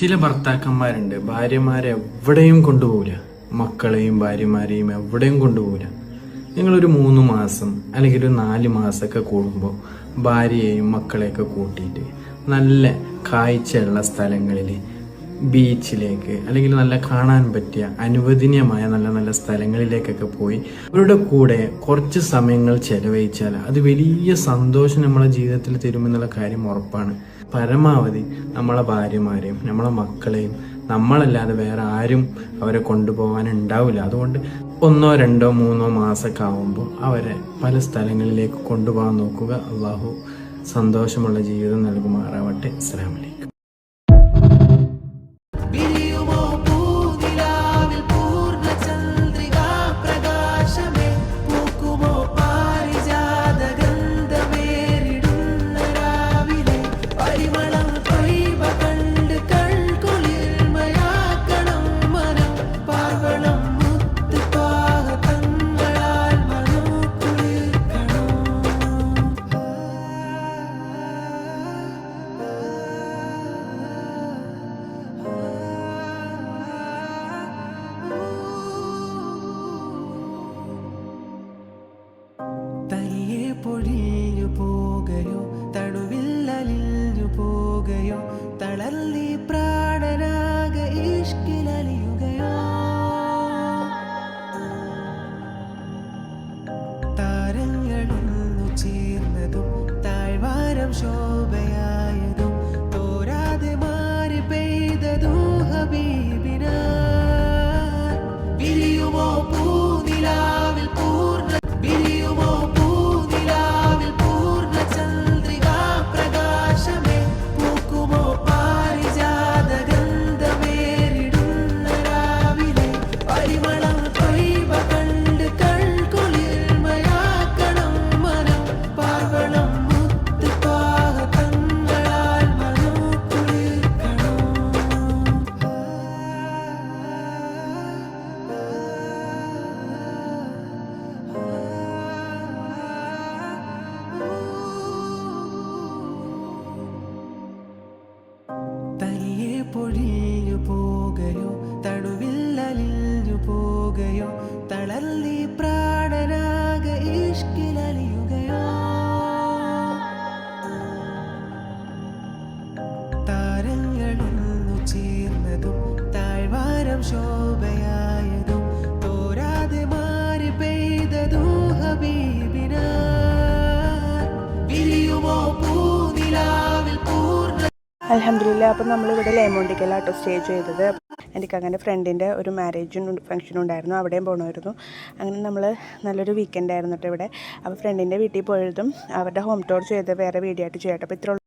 ചില ഭർത്താക്കന്മാരുണ്ട്. ഭാര്യമാരെ എവിടെയും കൊണ്ടുപോകില്ല മക്കളെയും ഭാര്യമാരെയും എവിടെയും കൊണ്ടുപോകില്ല നിങ്ങളൊരു മൂന്ന് മാസം അല്ലെങ്കിൽ ഒരു നാല് മാസമൊക്കെ കൂടുമ്പോൾ ഭാര്യയെയും മക്കളെയൊക്കെ കൂട്ടിയിട്ട് നല്ല കാഴ്ചയുള്ള സ്ഥലങ്ങളിൽ ബീച്ചിലേക്ക് അല്ലെങ്കിൽ നല്ല കാണാൻ പറ്റിയ അനുവദനീയമായ നല്ല നല്ല സ്ഥലങ്ങളിലേക്കൊക്കെ പോയി അവരുടെ കൂടെ കുറച്ച് സമയങ്ങൾ ചെലവഴിച്ചാൽ അത് വലിയ സന്തോഷം നമ്മളെ ജീവിതത്തിൽ തരുമെന്നുള്ള കാര്യം ഉറപ്പാണ്. പരമാവധി നമ്മളെ ഭാര്യമാരെയും നമ്മളെ മക്കളെയും നമ്മളല്ലാതെ വേറെ ആരും അവരെ കൊണ്ടുപോകാൻ ഉണ്ടാവില്ല അതുകൊണ്ട് ഒന്നോ രണ്ടോ മൂന്നോ മാസമൊക്കെ ആവുമ്പോൾ അവരെ പല സ്ഥലങ്ങളിലേക്ക് കൊണ്ടുപോകാൻ നോക്കുക. അള്ളാഹു സന്തോഷമുള്ള ജീവിതം നൽകുമാറാവട്ടെ. ഇസ്ലാമിലേക്ക് പോകയോ തണുവില്ലലിഞ്ഞു പോകയോ തളർന്നി പ്രാണനാക ഇഷ്കിലലിയുകയോ താരങ്ങളൊന്നു ചേർന്നതും താഴ്വാരം ശോഭയായതും താരങ്ങളൊന്നു ചേർന്നതും താഴ്വാരം ശോഭയായതും തോരാതെ മാറി പെയ്തതും അലഹമില്ല അപ്പം നമ്മളിവിടെ ലേമോണ്ടിക്കലാട്ടോ സ്റ്റേ ചെയ്തത്. എനിക്ക് അങ്ങനെ ഫ്രണ്ടിന്റെ ഒരു മാരേജും ഫംഗ്ഷനും ഉണ്ടായിരുന്നു അവിടെയും പോകണമായിരുന്നു അങ്ങനെ നമ്മൾ നല്ലൊരു വീക്കെൻഡ് ആയിരുന്നു ഇവിടെ. അപ്പോൾ ഫ്രണ്ടിന്റെ വീട്ടിൽ പോയതും അവരുടെ ഹോം ടോർ ചെയ്ത് വേറെ വീഡിയോ ആയിട്ട് ചെയ്യട്ടെ അപ്പോൾ